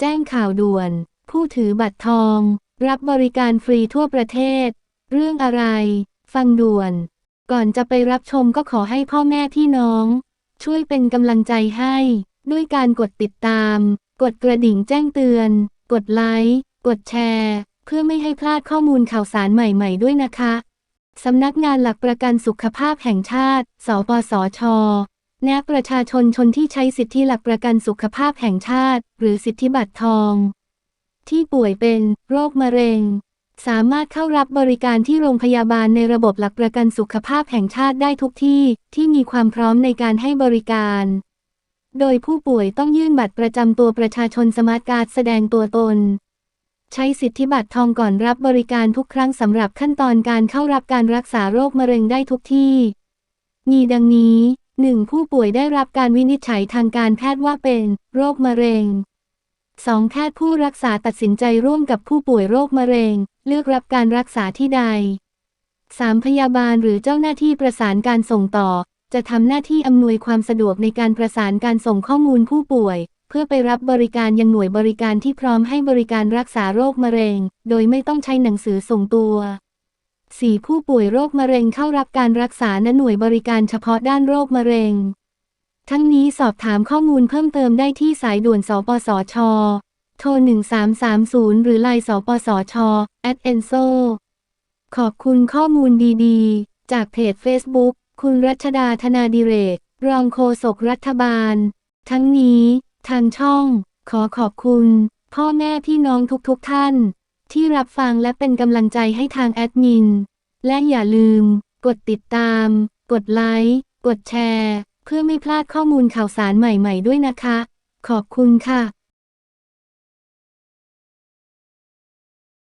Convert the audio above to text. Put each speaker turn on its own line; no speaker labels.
แจ้งข่าวด่วน ผู้ถือบัตรทอง รับบริการฟรีทั่วประเทศ เรื่องอะไร ฟังด่วน ก่อนจะไปรับชมก็ขอให้พ่อแม่พี่น้อง ช่วยเป็นกำลังใจให้ ด้วยการกดติดตาม กดกระดิ่งแจ้งเตือน กดไลค์ กดแชร์ เพื่อไม่ให้พลาดข้อมูลข่าวสารใหม่ๆด้วยนะคะ สำนักงานหลักประกันสุขภาพแห่งชาติ สปสช แนะประชาชนชนที่ใช้สิทธิหลักประกันสุขภาพแห่งชาติ หรือสิทธิบัตรทอง ที่ป่วยเป็นโรคมะเร็ง สามารถเข้ารับบริการที่โรงพยาบาลในระบบหลักประกันสุขภาพแห่งชาติได้ทุกที่ที่มีความพร้อมในการให้บริการ โดยผู้ป่วยต้องยื่นบัตรประจำตัวประชาชนสมาร์ทการ์ดแสดงตัวตน ใช้สิทธิบัตรทองก่อนรับบริการทุกครั้งสำหรับขั้นตอนการเข้ารับการรักษาโรคมะเร็งได้ทุกที่ มีดังนี้ 1. ผู้ป่วยได้รับการวินิจฉัยทางการแพทย์ว่าเป็น โรคมะเร็ง 2. แพทย์ผู้รักษาตัดสินใจร่วมกับผู้ป่วยโรคมะเร็ง เลือกรับการรักษาที่ใด 3. พยาบาลหรือเจ้าหน้าที่ประสานการส่งต่อ จะทำหน้าที่อำนวยความสะดวกในการประสานการส่งข้อมูลผู้ป่วย เพื่อไปรับบริการยังหน่วยบริการที่พร้อมให้บริการรักษาโรคมะเร็ง โดยไม่ต้องใช้หนังสือส่งตัว 4. ผู้ป่วยโรคมะเร็งเข้ารับการรักษาณหน่วยบริการเฉพาะด้านโรคมะเร็ง ทั้งนี้สอบถามข้อมูลเพิ่มเติมได้ที่สายด่วน สปสช โทร 1330 หรือไลน์สปสช at enso ขอบคุณข้อมูลดีๆ จากเพจ Facebook คุณรัชดาธนาดิเรก รองโฆษกรัฐบาล ทั้งนี้ ทางช่อง ขอขอบคุณ พ่อแม่พี่น้องทุกๆทท่าน ที่รับฟังและเป็นกำลังใจให้ทางแอดมิน และอย่าลืม กดติดตาม กดไลค์ กดแชร์ เพื่อไม่พลาดข้อมูลข่าวสารใหม่ๆด้วยนะคะ ขอบคุณค่ะ